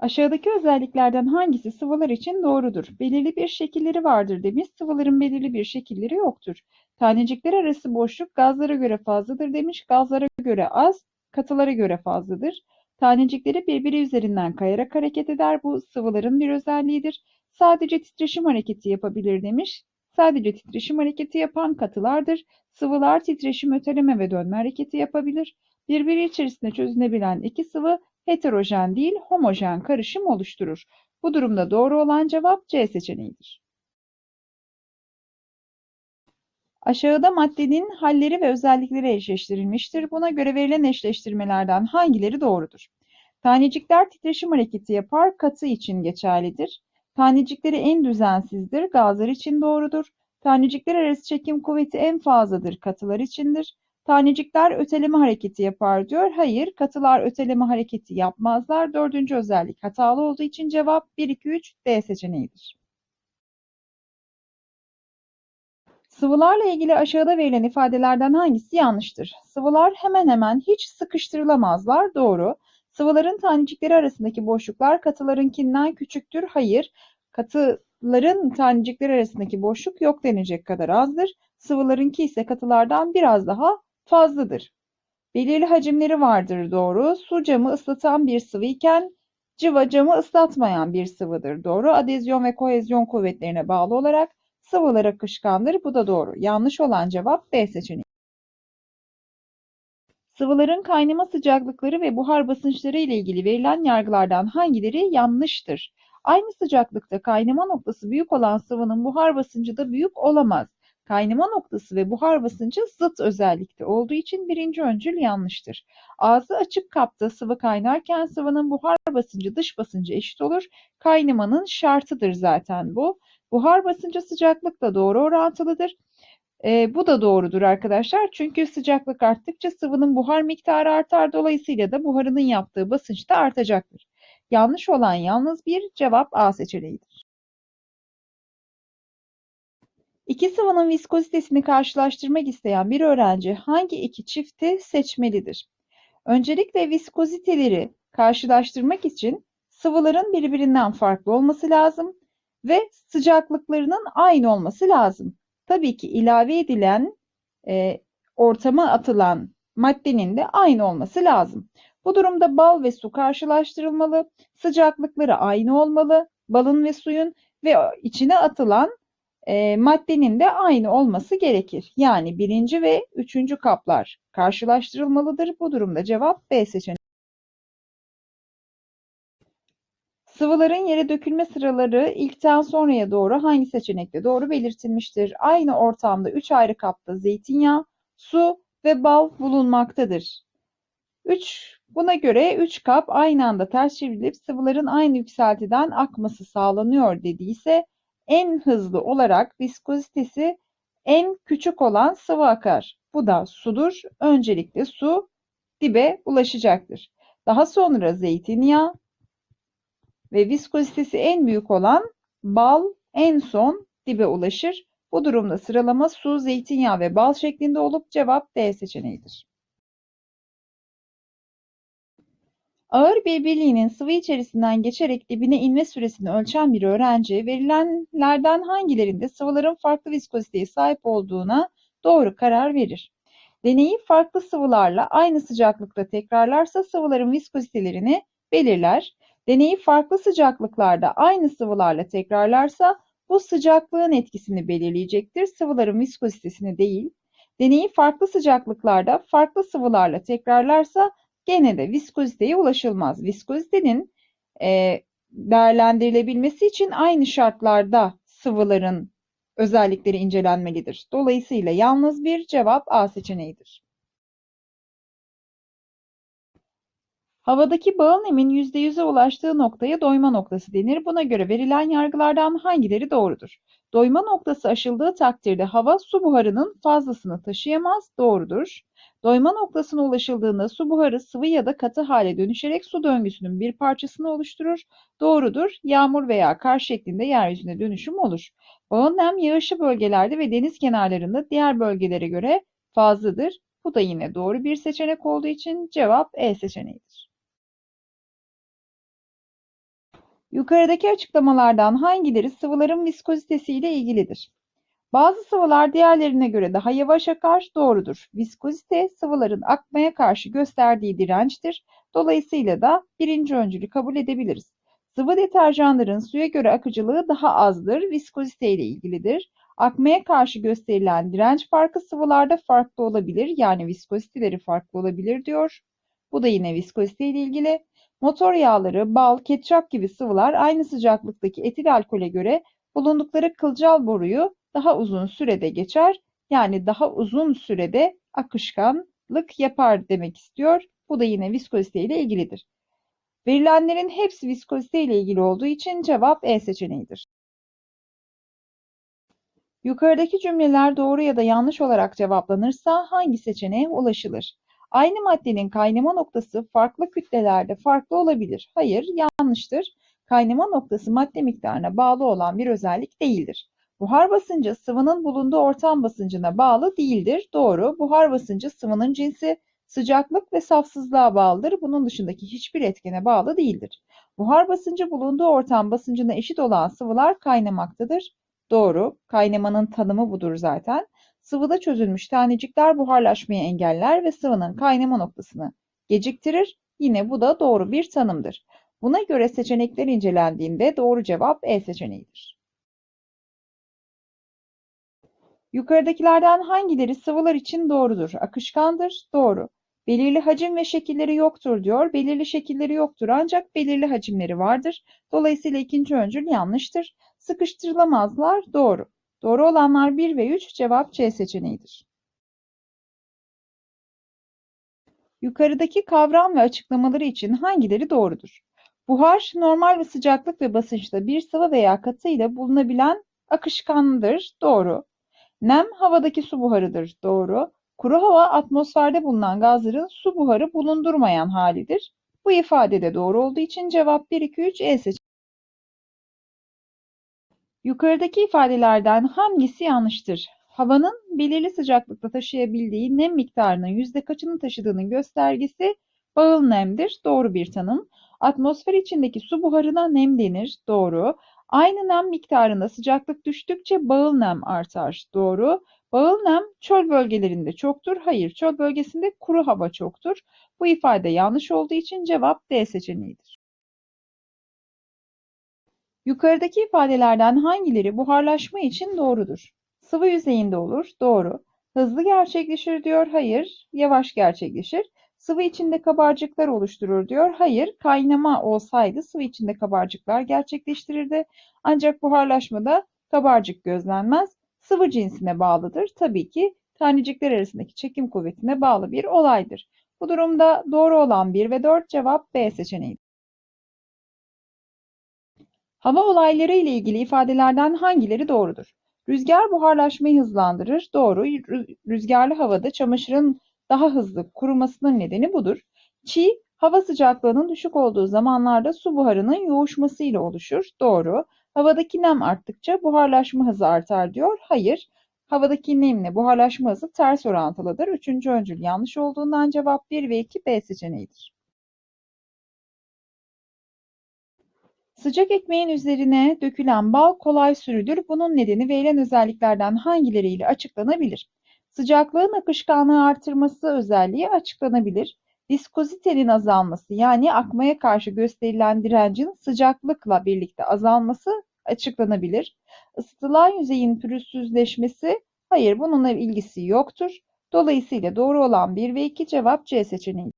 Aşağıdaki özelliklerden hangisi sıvılar için doğrudur? Belirli bir şekilleri vardır demiş. Sıvıların belirli bir şekilleri yoktur. Tanecikler arası boşluk gazlara göre fazladır demiş. Gazlara göre az, katılara göre fazladır. Tanecikleri birbiri üzerinden kayarak hareket eder. Bu sıvıların bir özelliğidir. Sadece titreşim hareketi yapabilir demiş. Sadece titreşim hareketi yapan katılardır. Sıvılar titreşim, öteleme ve dönme hareketi yapabilir. Birbiri içerisinde çözünebilen iki sıvı heterojen değil homojen karışım oluşturur. Bu durumda doğru olan cevap C seçeneğidir. Aşağıda maddenin halleri ve özellikleri eşleştirilmiştir. Buna göre verilen eşleştirmelerden hangileri doğrudur? Tanecikler titreşim hareketi yapar, katı için geçerlidir. Tanecikleri en düzensizdir, gazlar için doğrudur. Tanecikler arası çekim kuvveti en fazladır, katılar içindir. Tanecikler öteleme hareketi yapar diyor. Hayır, katılar öteleme hareketi yapmazlar. Dördüncü özellik hatalı olduğu için cevap 1, 2, 3 D seçeneğidir. Sıvılarla ilgili aşağıda verilen ifadelerden hangisi yanlıştır? Sıvılar hemen hemen hiç sıkıştırılamazlar. Doğru. Sıvıların tanecikleri arasındaki boşluklar katılarınkinden küçüktür. Hayır. Katıların tanecikleri arasındaki boşluk yok denecek kadar azdır. Sıvılarınki ise katılardan biraz daha fazladır. Belirli hacimleri vardır. Doğru. Su camı ıslatan bir sıvı iken cıva camı ıslatmayan bir sıvıdır. Doğru. Adezyon ve kohezyon kuvvetlerine bağlı olarak sıvılar akışkandır. Bu da doğru. Yanlış olan cevap B seçeneği. Sıvıların kaynama sıcaklıkları ve buhar basınçları ile ilgili verilen yargılardan hangileri yanlıştır? Aynı sıcaklıkta kaynama noktası büyük olan sıvının buhar basıncı da büyük olamaz. Kaynama noktası ve buhar basıncı zıt özellikte olduğu için birinci öncül yanlıştır. Ağzı açık kapta sıvı kaynarken sıvının buhar basıncı dış basıncı eşit olur. Kaynamanın şartıdır zaten bu. Buhar basıncı sıcaklıkla doğru orantılıdır. E, bu da doğrudur arkadaşlar. Çünkü sıcaklık arttıkça sıvının buhar miktarı artar. Dolayısıyla da buharının yaptığı basınç da artacaktır. Yanlış olan yalnız bir cevap A seçeneğidir. İki sıvının viskozitesini karşılaştırmak isteyen bir öğrenci hangi iki çifti seçmelidir? Öncelikle viskoziteleri karşılaştırmak için sıvıların birbirinden farklı olması lazım ve sıcaklıklarının aynı olması lazım. Tabii ki ilave edilen e, ortama atılan maddenin de aynı olması lazım. Bu durumda bal ve su karşılaştırılmalı, sıcaklıkları aynı olmalı, balın ve suyun ve içine atılan e, maddenin de aynı olması gerekir. Yani birinci ve üçüncü kaplar karşılaştırılmalıdır. Bu durumda cevap B seçeneği. Sıvıların yere dökülme sıraları ilkten sonraya doğru hangi seçenekte doğru belirtilmiştir? Aynı ortamda üç ayrı kapta zeytinyağı, su ve bal bulunmaktadır. 3. Buna göre 3 kap aynı anda ters çevrilip sıvıların aynı yükseltiden akması sağlanıyor dediyse en hızlı olarak viskozitesi en küçük olan sıvı akar. Bu da sudur. Öncelikle su dibe ulaşacaktır. Daha sonra zeytinyağı ve viskozitesi en büyük olan bal en son dibe ulaşır. Bu durumda sıralama su, zeytinyağı ve bal şeklinde olup cevap D seçeneğidir. Ağır bir birliğinin sıvı içerisinden geçerek dibine inme süresini ölçen bir öğrenci, verilenlerden hangilerinde sıvıların farklı viskoziteye sahip olduğuna doğru karar verir. Deneyi farklı sıvılarla aynı sıcaklıkta tekrarlarsa sıvıların viskozitelerini belirler. Deneyi farklı sıcaklıklarda aynı sıvılarla tekrarlarsa bu sıcaklığın etkisini belirleyecektir, sıvıların viskozitesini değil. Deneyi farklı sıcaklıklarda farklı sıvılarla tekrarlarsa gene de viskoziteye ulaşılmaz. Viskozitenin e, değerlendirilebilmesi için aynı şartlarda sıvıların özellikleri incelenmelidir. Dolayısıyla yalnız bir cevap A seçeneğidir. Havadaki bağıl nemin yüzde yüze ulaştığı noktaya doyma noktası denir. Buna göre verilen yargılardan hangileri doğrudur? Doyma noktası aşıldığı takdirde hava su buharının fazlasını taşıyamaz. Doğrudur. Doyma noktasına ulaşıldığında su buharı sıvı ya da katı hale dönüşerek su döngüsünün bir parçasını oluşturur. Doğrudur. Yağmur veya kar şeklinde yeryüzüne dönüşüm olur. Bağın nem yağışlı bölgelerde ve deniz kenarlarında diğer bölgelere göre fazladır. Bu da yine doğru bir seçenek olduğu için cevap E seçeneğidir. Yukarıdaki açıklamalardan hangileri sıvıların viskozitesiyle ilgilidir? Bazı sıvılar diğerlerine göre daha yavaş akar, doğrudur. Viskozite, sıvıların akmaya karşı gösterdiği dirençtir. Dolayısıyla da birinci öncülü kabul edebiliriz. Sıvı deterjanların suya göre akıcılığı daha azdır, viskozite ile ilgilidir. Akmaya karşı gösterilen direnç farkı sıvılarda farklı olabilir, yani viskoziteleri farklı olabilir diyor. Bu da yine viskozite ile ilgili. Motor yağları, bal, ketçap gibi sıvılar aynı sıcaklıktaki etil alkole göre bulundukları kılcal boruyu daha uzun sürede geçer, yani daha uzun sürede akışkanlık yapar demek istiyor. Bu da yine viskozite ile ilgilidir. Verilenlerin hepsi viskozite ile ilgili olduğu için cevap E seçeneğidir. Yukarıdaki cümleler doğru ya da yanlış olarak cevaplanırsa hangi seçeneğe ulaşılır? Aynı maddenin kaynama noktası farklı kütlelerde farklı olabilir. Hayır, yanlıştır. Kaynama noktası madde miktarına bağlı olan bir özellik değildir. Buhar basıncı sıvının bulunduğu ortam basıncına bağlı değildir. Doğru. Buhar basıncı sıvının cinsi, sıcaklık ve safsızlığa bağlıdır. Bunun dışındaki hiçbir etkene bağlı değildir. Buhar basıncı bulunduğu ortam basıncına eşit olan sıvılar kaynamaktadır. Doğru. Kaynamanın tanımı budur zaten. Sıvıda çözülmüş tanecikler buharlaşmayı engeller ve sıvının kaynama noktasını geciktirir. Yine bu da doğru bir tanımdır. Buna göre seçenekler incelendiğinde doğru cevap E seçeneğidir. Yukarıdakilerden hangileri sıvılar için doğrudur? Akışkandır. Doğru. Belirli hacim ve şekilleri yoktur diyor. Belirli şekilleri yoktur ancak belirli hacimleri vardır. Dolayısıyla ikinci öncül yanlıştır. Sıkıştırılamazlar. Doğru. Doğru olanlar 1 ve 3 cevap C seçeneğidir. Yukarıdaki kavram ve açıklamaları için hangileri doğrudur? Buhar, normal ve sıcaklık ve basınçta bir sıvı veya katı ile bulunabilen akışkandır. Doğru. Nem, havadaki su buharıdır. Doğru. Kuru hava, atmosferde bulunan gazların su buharı bulundurmayan halidir. Bu ifade de doğru olduğu için cevap 1, 2, 3 E seçeneği. Yukarıdaki ifadelerden hangisi yanlıştır? Havanın belirli sıcaklıkta taşıyabildiği nem miktarının yüzde kaçını taşıdığının göstergesi bağıl nemdir. Doğru bir tanım. Atmosfer içindeki su buharına nem denir. Doğru. Aynı nem miktarında sıcaklık düştükçe bağıl nem artar. Doğru. Bağıl nem çöl bölgelerinde çoktur. Hayır, çöl bölgesinde kuru hava çoktur. Bu ifade yanlış olduğu için cevap D seçeneğidir. Yukarıdaki ifadelerden hangileri buharlaşma için doğrudur? Sıvı yüzeyinde olur. Doğru. Hızlı gerçekleşir diyor. Hayır. Yavaş gerçekleşir. Sıvı içinde kabarcıklar oluşturur diyor. Hayır. Kaynama olsaydı sıvı içinde kabarcıklar gerçekleştirirdi. Ancak buharlaşmada kabarcık gözlenmez. Sıvı cinsine bağlıdır. Tabii ki tanecikler arasındaki çekim kuvvetine bağlı bir olaydır. Bu durumda doğru olan 1 ve 4 cevap B seçeneği. Hava olayları ile ilgili ifadelerden hangileri doğrudur? Rüzgar buharlaşmayı hızlandırır. Doğru. Rüzgarlı havada çamaşırın daha hızlı kurumasının nedeni budur. Çiğ, hava sıcaklığının düşük olduğu zamanlarda su buharının yoğuşması ile oluşur. Doğru. Havadaki nem arttıkça buharlaşma hızı artar diyor. Hayır. Havadaki nemle buharlaşma hızı ters orantılıdır. Üçüncü öncül yanlış olduğundan cevap 1 ve 2 B seçeneğidir. Sıcak ekmeğin üzerine dökülen bal kolay sürülür. Bunun nedeni verilen özelliklerden hangileriyle açıklanabilir? Sıcaklığın akışkanlığı artırması özelliği açıklanabilir. Viskozitenin azalması yani akmaya karşı gösterilen direncin sıcaklıkla birlikte azalması açıklanabilir. Isıtılan yüzeyin pürüzsüzleşmesi hayır bununla ilgisi yoktur. Dolayısıyla doğru olan 1 ve 2 cevap C seçeneği.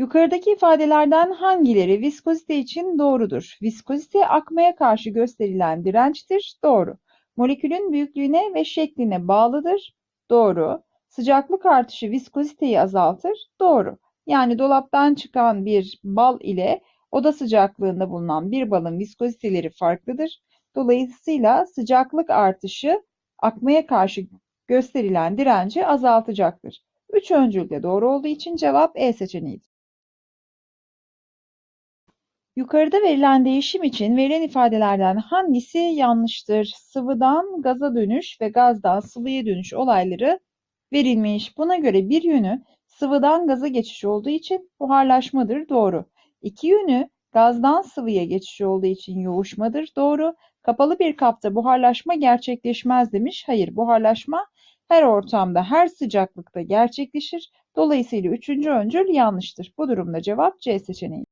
Yukarıdaki ifadelerden hangileri viskozite için doğrudur? Viskozite akmaya karşı gösterilen dirençtir. Doğru. Molekülün büyüklüğüne ve şekline bağlıdır. Doğru. Sıcaklık artışı viskoziteyi azaltır. Doğru. Yani dolaptan çıkan bir bal ile oda sıcaklığında bulunan bir balın viskoziteleri farklıdır. Dolayısıyla sıcaklık artışı akmaya karşı gösterilen direnci azaltacaktır. Üç öncül de doğru olduğu için cevap E seçeneğidir. Yukarıda verilen değişim için verilen ifadelerden hangisi yanlıştır? Sıvıdan gaza dönüş ve gazdan sıvıya dönüş olayları verilmiş. Buna göre bir yönü sıvıdan gaza geçiş olduğu için buharlaşmadır. Doğru. İki yönü gazdan sıvıya geçiş olduğu için yoğuşmadır. Doğru. Kapalı bir kapta buharlaşma gerçekleşmez demiş. Hayır, buharlaşma her ortamda, her sıcaklıkta gerçekleşir. Dolayısıyla üçüncü öncül yanlıştır. Bu durumda cevap C seçeneği.